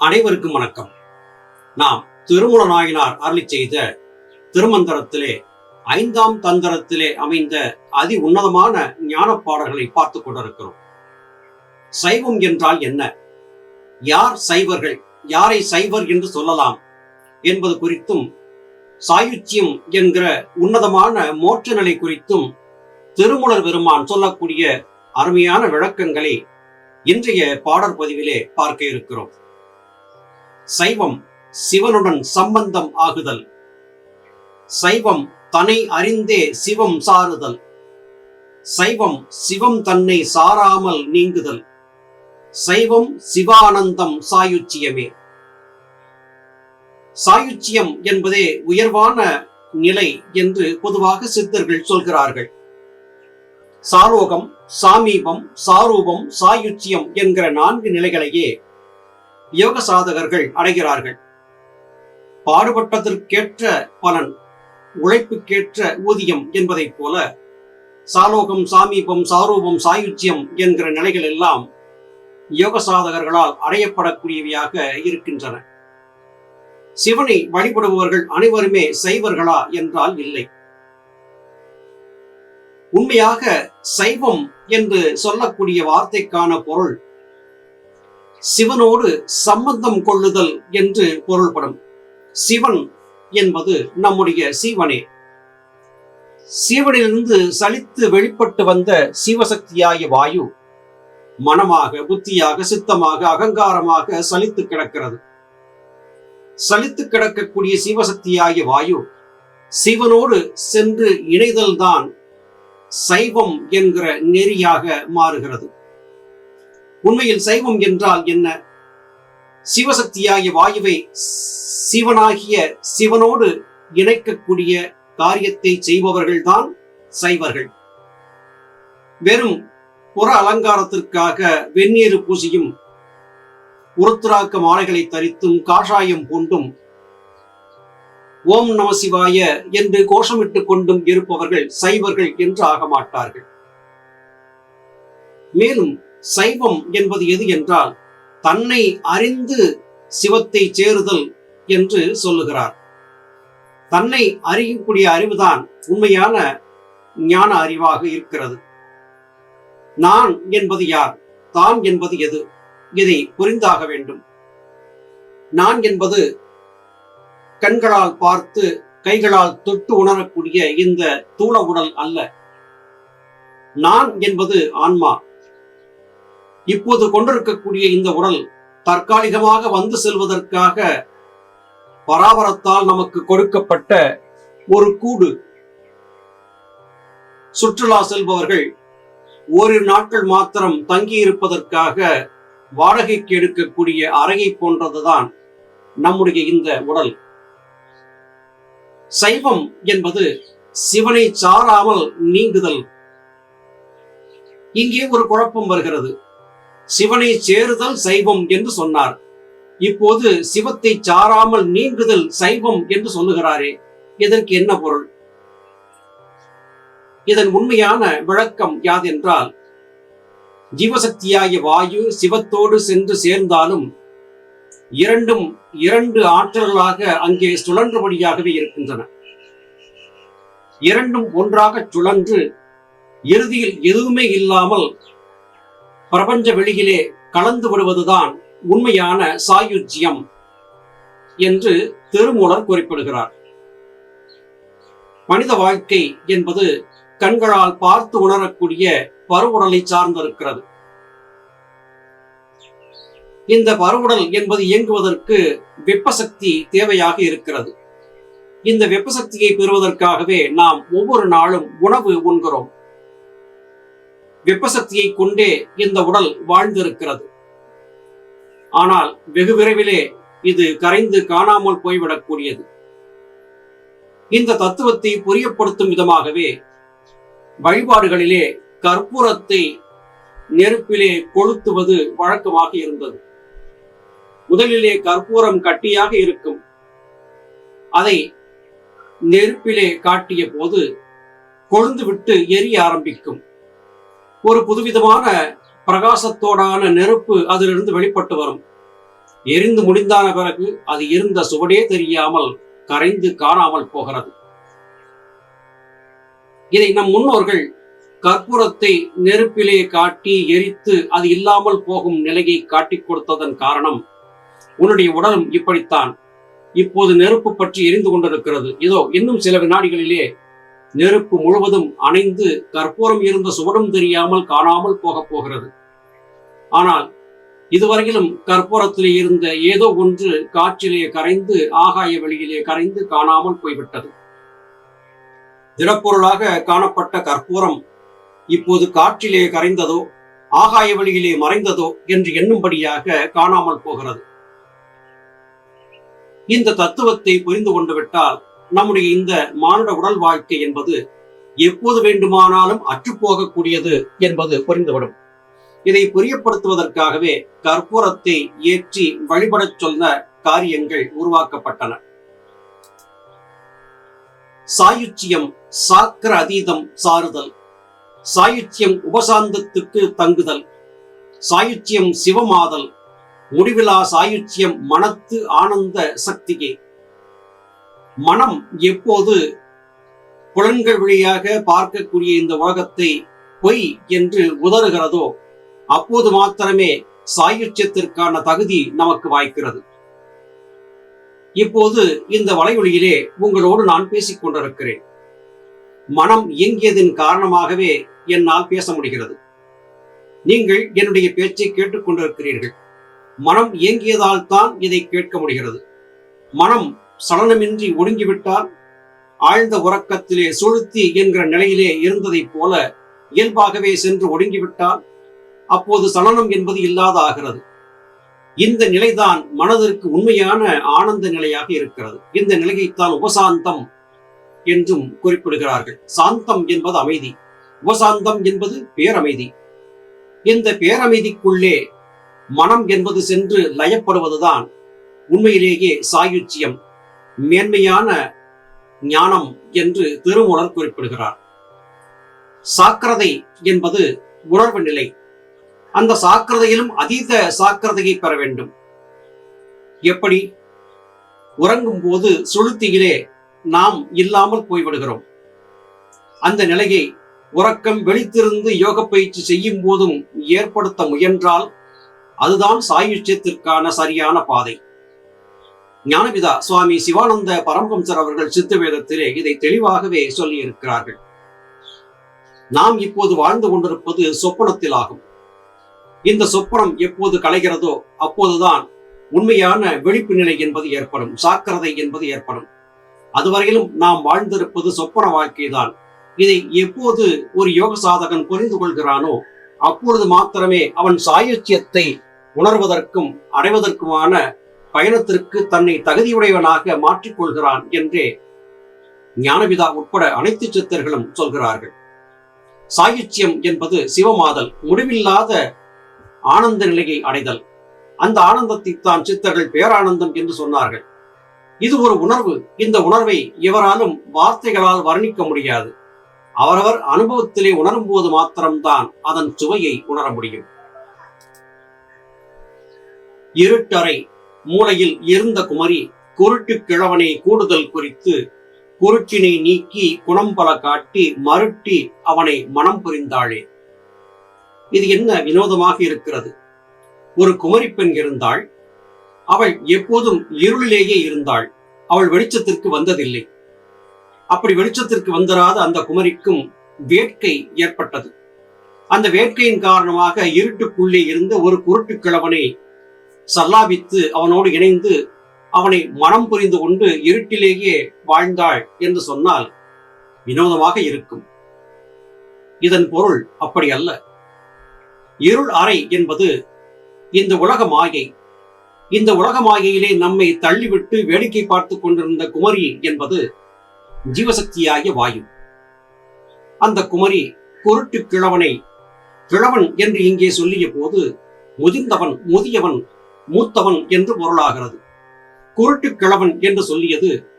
அனைவருக்கும் வணக்கம். நாம் திருமூல நாயனார் அருளி செய்த திருமந்திரத்திலே ஐந்தாம் தந்திரத்திலே அமைந்த அதி உன்னதமான ஞான பாடல்களை பார்த்து கொண்டிருக்கிறோம். சைவம் என்றால் என்ன? யார் சைவர்கள்? யாரை சைவர் என்று சொல்லலாம் என்பது குறித்தும் சாயுச்சியம் என்கிற உன்னதமான மோட்ச நிலை குறித்தும் திருமுலர் பெருமான் சொல்லக்கூடிய அருமையான விளக்கங்களை இன்றைய பாடற் பதிவிலே பார்க்க இருக்கிறோம். சைவம் சிவனுடன் சம்பந்தம் ஆகுதல். சைவம் தன்னை அறிந்தே சிவம் சாருதல். சைவம் சிவம் தன்னை சாராமல் நீங்குதல். சைவம் சிவானந்தம் சாயுச்சியமே. சாயுச்சியம் என்பதே உயர்வான நிலை என்று பொதுவாக சித்தர்கள் சொல்கிறார்கள். சாலோகம் சாமீபம் சாரூபம் சாயுச்சியம் என்கிற நான்கு நிலைகளையே யோக சாதகர்கள் அடைகிறார்கள். பாடுபட்டதற்கேற்ற பலன் உழைப்புக்கேற்ற ஊதியம் என்பதைப் போல சாலோகம் சாமீபம் சாரூபம் சாயுஜ்யம் என்கிற நிலைகள் எல்லாம் யோக சாதகர்களால் அடையப்படக்கூடியவையாக இருக்கின்றன. சிவனை வழிபடுபவர்கள் அனைவருமே சைவர்களா என்றால் இல்லை. உண்மையாக சைவம் என்று சொல்லக்கூடிய வார்த்தைக்கான பொருள் சிவனோடு சம்பந்தம் கொள்ளுதல் என்று பொருள்படும். சிவன் என்பது நம்முடைய சீவனே. சீவனிலிருந்து சலித்து வெளிப்பட்டு வந்த சிவசக்தியாய வாயு மனமாக புத்தியாக சித்தமாக அகங்காரமாக சலித்து கிடக்கிறது. சலித்து கிடக்கக்கூடிய சிவசக்தியாகிய வாயு சிவனோடு சென்று இணைதல்தான் சைவம் என்கிற நெறியாக மாறுகிறது. உண்மையில் சைவம் என்றால் என்ன? சிவசக்தியாகிய வாயுவை சிவனாகிய சிவனோடு இணைக்கக்கூடிய காரியத்தை செய்பவர்கள்தான் சைவர்கள். வெறும் புற அலங்காரத்திற்காக வெந்நீர் பூசியும் உருத்துராக்க மாலைகளை தரித்தும் காஷாயம் பூண்டும் ஓம் நம சிவாய என்று கோஷமிட்டுக் கொண்டும் இருப்பவர்கள் சைவர்கள் என்று ஆக மாட்டார்கள் மேலும் சைவம் என்பது எது என்றால் தன்னை அறிந்து சிவத்தை சேருதல் என்று சொல்லுகிறார். தன்னை அறியக்கூடிய அறிவுதான் உண்மையான ஞான அறிவாக இருக்கிறது. நான் என்பது யார்? தான் என்பது எது? இதை புரிந்தாக வேண்டும். நான் என்பது கண்களால் பார்த்து கைகளால் தொட்டு உணரக்கூடிய இந்த தூள உடல் அல்ல. நான் என்பது ஆன்மா. இப்போது கொண்டிருக்கக்கூடிய இந்த உடல் தற்காலிகமாக வந்து செல்வதற்காக பராபரத்தால் நமக்கு கொடுக்கப்பட்ட ஒரு கூடு. சுற்றுலா செல்பவர்கள் ஓரிரு நாட்கள் மாத்திரம் தங்கி இருப்பதற்காக வாடகைக்கு எடுக்கக்கூடிய அறையை போன்றதுதான் நம்முடைய இந்த உடல். சைவம் என்பது சிவனை சாராமல் நீங்குதல். இங்கே ஒரு குழப்பம் வருகிறது. சிவனை சேருதல் சைவம் என்று சொன்னார். இப்போது சிவத்தை சாராமல் நீங்குதல் சைவம் என்று சொல்லுகிறாரே இதற்கு என்ன பொருள்? இதன் உண்மையான விளக்கம் யாதென்றால் ஜீவசக்தியாகிய வாயு சிவத்தோடு சென்று சேர்ந்தாலும் இரண்டும் இரண்டு ஆற்றல்களாக அங்கே சுழன்றபடியாகவே இருக்கின்றன. இரண்டும் ஒன்றாக சுழன்று இறுதியில் எதுவுமே இல்லாமல் பிரபஞ்ச வெளியிலே கலந்து விடுவதுதான் உண்மையான சாயுஜ்யம் என்று திருமூலர் குறிப்பிடுகிறார். மனித வாழ்க்கை என்பது கண்களால் பார்த்து உணரக்கூடிய பருவுடலை சார்ந்திருக்கிறது. இந்த பருவுடல் என்பது இயங்குவதற்கு வெப்பசக்தி தேவையாக இருக்கிறது. இந்த வெப்பசக்தியை பெறுவதற்காகவே நாம் ஒவ்வொரு நாளும் உணவு உண்கிறோம். வெப்பசக்தியை கொண்டே இந்த உடல் வாழ்ந்திருக்கிறது. ஆனால் வெகு விரைவிலே இது கரைந்து காணாமல் போய்விடக்கூடியது. இந்த தத்துவத்தை புரியப்படுத்தும் விதமாகவே வழிபாடுகளிலே கற்பூரத்தை நெருப்பிலே கொளுத்துவது வழக்கமாக இருந்தது. முதலிலே கற்பூரம் கட்டியாக இருக்கும். அதை நெருப்பிலே காட்டிய போது கொழுந்துவிட்டு எரிய ஆரம்பிக்கும். ஒரு புதுவிதமான பிரகாசத்தோடான நெருப்பு அதிலிருந்து வெளிப்பட்டு வரும். எரிந்து முடிந்தான பிறகு அது இருந்த சுவடே தெரியாமல் கரைந்து காணாமல் போகிறது. இதை நம் முன்னோர்கள் கற்பூரத்தை நெருப்பிலே காட்டி எரித்து அது இல்லாமல் போகும் நிலையை காட்டிக் கொடுத்ததன் காரணம் உன்னுடைய உடலும் இப்படித்தான். இப்போது நெருப்பு பற்றி எரிந்து கொண்டிருக்கிறது. இதோ இன்னும் சில வினாடிகளிலே நெருப்பு முழுவதும் அணைந்து கற்பூரம் இருந்த சுவடும் தெரியாமல் காணாமல் போகப் போகிறது. ஆனால் இதுவரையிலும் கற்பூரத்திலே இருந்த ஏதோ ஒன்று காற்றிலே கரைந்து ஆகாய வெளியிலே கரைந்து காணாமல் போய்விட்டது. திடப்பொருளாக காணப்பட்ட கற்பூரம் இப்போது காற்றிலே கரைந்ததோ ஆகாய வழியிலே மறைந்ததோ என்று எண்ணும்படியாக காணாமல் போகிறது. இந்த தத்துவத்தை புரிந்து கொண்டு விட்டால் நம்முடைய இந்த மானுட உடல் வாழ்க்கை என்பது எப்போது வேண்டுமானாலும் அற்றுப்போகக்கூடியது என்பது புரிந்துவிடும். இதை புரியப்படுத்துவதற்காகவே கற்பூரத்தை ஏற்றி வழிபடச் சொன்ன காரியங்கள் உருவாக்கப்பட்டன. சாயுச்சியம் சாக்கர அதீதம் சாறுதல். சாயுச்சியம் உபசாந்தத்துக்கு தங்குதல். சாயுச்சியம் சிவமாதல். முடிவிலா சாயுச்சியம் மனத்து ஆனந்த சக்தியே மனம் எப்போது புலன்கள் வழியாக பார்க்கக்கூடிய இந்த உலகத்தை பொய் என்று உதறுகிறதோ அப்போது மாத்திரமே சாயுச்சியத்திற்கான தகுதி நமக்கு வாய்க்கிறது. இப்போது இந்த வலைவழியிலே உங்களோடு நான் பேசிக் கொண்டிருக்கிறேன். மனம் இயங்கியதின் காரணமாகவே என்னால் பேச முடிகிறது. நீங்கள் என்னுடைய பேச்சை கேட்டுக்கொண்டிருக்கிறீர்கள் மனம் இயங்கியதால் தான் இதை கேட்க முடிகிறது. மனம் சலனமின்றி ஒடுங்கிவிட்டால் ஆழ்ந்த உறக்கத்திலே சுழுத்தி என்கிற நிலையிலே இருந்ததைப் போல இயல்பாகவே சென்று ஒடுங்கிவிட்டால் அப்போது சலனம் என்பது இல்லாத ஆகிறது இந்த நிலைதான் மனதிற்கு உண்மையான ஆனந்த நிலையாக இருக்கிறது. இந்த நிலையைத்தான் உபசாந்தம் என்றும் குறிப்பிடுகிறார்கள். சாந்தம் என்பது அமைதி. உபசாந்தம் என்பது பேரமைதி. இந்த பேரமைதிக்குள்ளே மனம் என்பது சென்று லயப்படுவதுதான் உண்மையிலேயே சாயுச்சியம் மேன்மையான ஞானம் என்று திருமூலர் குறிப்பிடுகிறார். சாக்கிரதை என்பது உணர்வு நிலை. அந்த சாக்கிரதையிலும் அதீத சாக்கிரதையை பெற வேண்டும். எப்படி? உறங்கும் போது சுளுத்தியிலே நாம் இல்லாமல் போய்விடுகிறோம். அந்த நிலையை உறக்கம் வெளித்திருந்து யோக பயிற்சி செய்யும் போதும் ஏற்படுத்த முயன்றால் அதுதான் சாயுஷ்யத்திற்கான சரியான பாதை. ஞானபிதா சுவாமி சிவானந்த பரமஹம்சர் அவர்கள் சித்த வேதத்திலே இதை தெளிவாகவே சொல்லி இருக்கிறார்கள் நாம் இப்போது வாழ்ந்து கொண்டிருப்பது சொப்பனத்தில் ஆகும் இந்த சொப்பனம் எப்போது கலைகிறதோ அப்போதுதான் உண்மையான விழிப்பு நிலை என்பது ஏற்படும் சாக்கிரதை என்பது ஏற்படும். அதுவரையிலும் நாம் வாழ்ந்திருப்பது சொப்பன வாழ்க்கைதான். இதை எப்போது ஒரு யோக சாதகன் புரிந்து கொள்கிறானோ அப்பொழுது மாத்திரமே அவன் சாயுச்சியத்தை உணர்வதற்கும் அடைவதற்குமான பயணத்திற்கு தன்னை தகுதியுடையவனாக மாற்றிக்கொள்கிறான் என்றே ஞானபிதா உட்பட அனைத்து சித்தர்களும் சொல்கிறார்கள். சாயுச்சியம் என்பது சிவமாதல் முடிவில்லாத ஆனந்த நிலையை அடைதல். அந்த ஆனந்தத்தை தான் சித்தர்கள் பேரானந்தம் என்று சொன்னார்கள். இது ஒரு உணர்வு. இந்த உணர்வை எவராலும் வார்த்தைகளால் வர்ணிக்க முடியாது. அவரவர் அனுபவத்திலே உணரும் போது மாத்திரம்தான் அதன் சுவையை உணர முடியும். இருட்டறை மூலையில் இருந்த குமரி குருட்டு கிழவனை கூடுதல் குறித்து குருட்சினை நீக்கி குணம் பல காட்டி மருட்டி அவனை மனம் புரிந்தாளே. இது என்ன வினோதமாக இருக்கிறது? ஒரு குமரி பெண் இருந்தாள். அவள் எப்போதும் இருளிலேயே இருந்தாள். அவள் வெளிச்சத்திற்கு வந்ததில்லை. அப்படி வெளிச்சத்திற்கு வந்தராத அந்த குமரிக்கும் வேட்கை ஏற்பட்டது. அந்த வேட்கையின் காரணமாக இருட்டுக்குள்ளே இருந்த ஒரு குருட்டு கிழவனை சல்லாபித்து அவனோடு இணைந்து அவனை மனம் புரிந்து கொண்டு இருட்டிலேயே வாழ்ந்தாள் என்று சொன்னால் வினோதமாக இருக்கும். இதன் பொருள் அப்படி அல்ல. இருள் அறை என்பது இந்த உலக மாயை. இந்த உலக மாயையிலே நம்மை தள்ளிவிட்டு வேடிக்கை பார்த்து கொண்டிருந்த குமரி என்பது ஜீவசக்தியாகிய வாயு. அந்த குமரி குருட்டு கிழவனை கிழவன் என்று இங்கே சொல்லிய போது முதிர்ந்தவன் முதியவன் மூத்தவன் என்று பொருளாகிறது. குருட்டு கிழவன் என்று சொல்லியது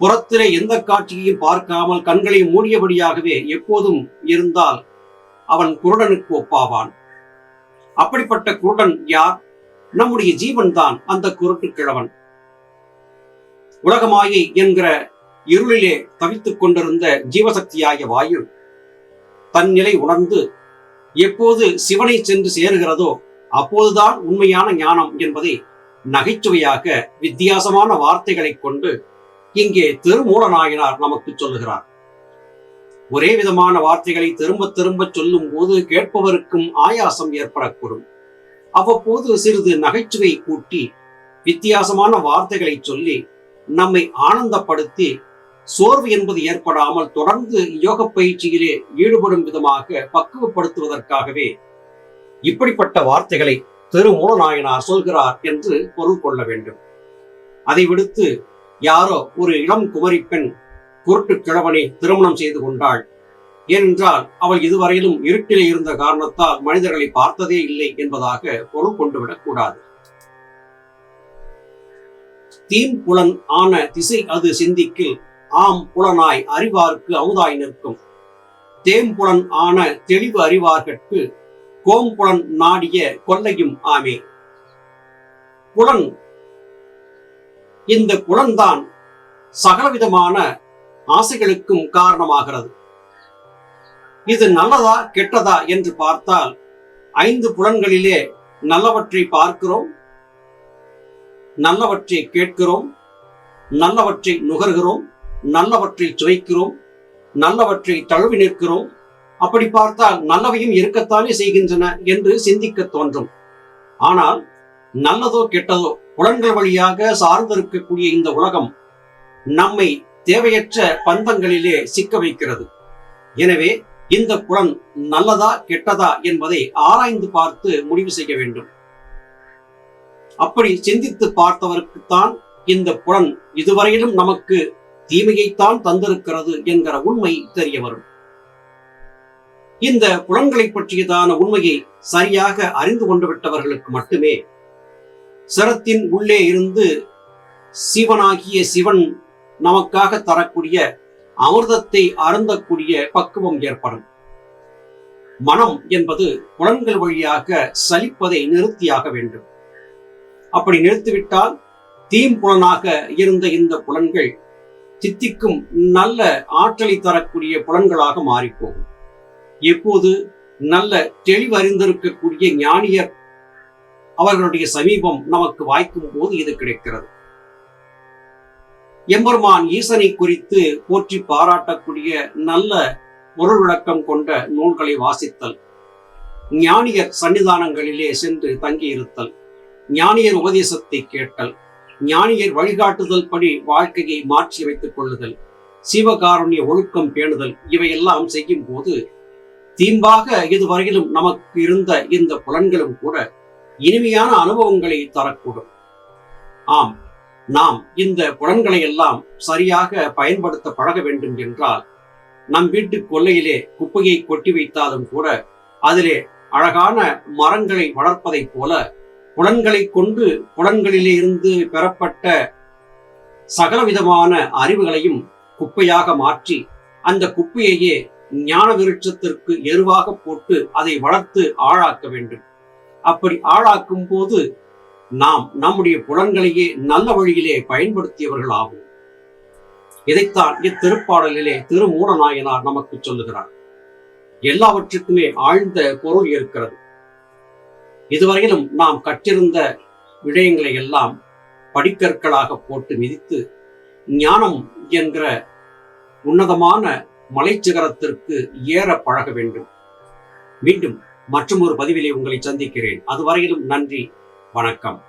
புறத்திலே எந்த காட்சியையும் பார்க்காமல் கண்களை மூடியபடியாகவே எப்போதும் இருந்தால் அவன் குருடனுக்கு ஒப்பாவான். அப்படிப்பட்ட குருடன் யார்? நம்முடைய ஜீவன் தான் அந்த குருட்டு கிழவன். உலகமாயை என்கிற இருளிலே தவித்துக் கொண்டிருந்த ஜீவசக்தியாகிய வாயு தன் நிலை உணர்ந்து எப்போது சிவனை சென்று சேருகிறதோ அப்போதுதான் உண்மையான ஞானம் என்பதை நகைச்சுவையாக வித்தியாசமான வார்த்தைகளை கொண்டு இங்கே திருமூலநாயனார் நமக்கு சொல்லுகிறார். ஒரே விதமான வார்த்தைகளை திரும்ப திரும்ப சொல்லும் போது கேட்பவருக்கும் ஆயாசம் ஏற்படக்கூடும். அவ்வப்போது சிறிது நகைச்சுவை கூட்டி வித்தியாசமான வார்த்தைகளை சொல்லி நம்மை ஆனந்தப்படுத்தி சோர்வு என்பது ஏற்படாமல் தொடர்ந்து யோக பயிற்சியிலே ஈடுபடும் விதமாக பக்குவப்படுத்துவதற்காகவே இப்படிப்பட்ட வார்த்தைகளை திருமூலநாயனார் சொல்கிறார் என்று பொருள் கொள்ள வேண்டும். அதை விடுத்து யாரோ ஒரு இளம் குமரி பெண் குருட்டு கிழவனை திருமணம் செய்து கொண்டாள். ஏனென்றால் அவள் இதுவரையிலும் இருட்டிலே இருந்த காரணத்தால் மனிதர்களை பார்த்ததே இல்லை என்பதாக பொருள் கொண்டுவிடக் கூடாது. தீம் புலன் ஆன திசை அது சிந்திக்கில் ஆம் புலனாய் அறிவார்க்கு அமுதாய் நிற்கும். தேம்புலன் ஆன தெளிவு அறிவார்கட்கு கோம்புலன் நாடிய கொல்லையும் ஆமே. புலன் இந்த புலன்தான் சகலவிதமான ஆசைகளுக்கும் காரணமாகிறது. இது நல்லதா கெட்டதா என்று பார்த்தால் ஐந்து புலன்களிலே நல்லவற்றை பார்க்கிறோம் நல்லவற்றை கேட்கிறோம் நல்லவற்றை நுகர்கிறோம் நல்லவற்றை சுவைக்கிறோம் நல்லவற்றை தழுவி நிற்கிறோம் அப்படி பார்த்தால் நல்லவையும் இருக்கத்தானே செய்கின்றன என்று சிந்திக்க தோன்றும். ஆனால் நல்லதோ கெட்டதோ புலன்கள் வழியாக சார்ந்திருக்கக்கூடிய இந்த உலகம் நம்மை தேவையற்ற பந்தங்களிலே சிக்க வைக்கிறது. எனவே இந்த புலன் நல்லதா கெட்டதா என்பதை ஆராய்ந்து பார்த்து முடிவு செய்ய வேண்டும். அப்படி சிந்தித்து பார்த்தவருக்குத்தான் இந்த புலன் இதுவரையிலும் நமக்கு தீமையைத்தான் தந்திருக்கிறது என்கிற உண்மை தெரிய வரும். இந்த குளங்களை பற்றியதான உண்மையை சரியாக அறிந்து கொண்டு விட்டவர்களுக்கு மட்டுமே சிரத்தின் உள்ளே இருந்து சிவனாகிய சிவன் நமக்காக தரக்கூடிய அமிர்தத்தை அருந்தக்கூடிய பக்குவம் ஏற்படும். மனம் என்பது புலன்கள் வழியாக சலிப்பதை நிறுத்தியாக வேண்டும். அப்படி நிறுத்திவிட்டால் தீம்புலனாக இருந்த இந்த புலன்கள் சித்திக்கும் நல்ல ஆற்றலை தரக்கூடிய புலன்களாக மாறிப்போகும். எப்போது நல்ல தெளிவறிந்திருக்கக்கூடிய ஞானியர் அவர்களுடைய சமீபம் நமக்கு வாய்க்கும் போது இது கிடைக்கிறது. எம்பெருமான் ஈசனை குறித்து போற்றி பாராட்டக்கூடிய நல்ல பொருள் விளக்கம் கொண்ட நூல்களை வாசித்தல் ஞானியர் சன்னிதானங்களிலே சென்று தங்கியிருத்தல் ஞானியர் உபதேசத்தை கேட்டல் ஞானியர் வழிகாட்டுதல் படி வாழ்க்கையை மாற்றி வைத்துக் கொள்ளுதல் சிவகாருண்ய ஒழுக்கம் பேணுதல் இவையெல்லாம் செய்யும் போது தீம்பாக இதுவரையிலும் நமக்கு இருந்த இந்த புலன்களும் கூட இனிமையான அனுபவங்களை தரக்கூடும். ஆம் நாம் இந்த புலன்களை எல்லாம் சரியாக பயன்படுத்த பழக வேண்டும் என்றால் நம் வீட்டு கொல்லையிலே குப்பையை கொட்டி வைத்தாலும் கூட அதிலே அழகான மரங்களை வளர்ப்பதைப் போல புலன்களை கொண்டு புலன்களிலே இருந்து பெறப்பட்ட சகலவிதமான அறிவுகளையும் குப்பையாக மாற்றி அந்த குப்பையையே ஞான விருட்சத்திற்கு எருவாக போட்டு அதை வளர்த்து ஆளாக்க வேண்டும். அப்படி ஆளாக்கும் போது நாம் நம்முடைய புலன்களையே நல்ல வழியிலே பயன்படுத்தியவர்கள் ஆகும் இதைத்தான் இத்திருப்பாடலிலே திருமூலநாயனார் நமக்கு சொல்லுகிறார். எல்லாவற்றுக்குமே ஆழ்ந்த பொருள் இருக்கிறது. இதுவரையிலும் நாம் கற்றிருந்த விடயங்களை எல்லாம் படிக்கற்களாக போட்டு மிதித்து ஞானம் என்கிற உன்னதமான மலைச்சிகரத்திற்கு ஏற பழக வேண்டும். மீண்டும் மற்றும் ஒரு பதிவிலே உங்களை சந்திக்கிறேன். அதுவரையிலும் நன்றி வணக்கம்.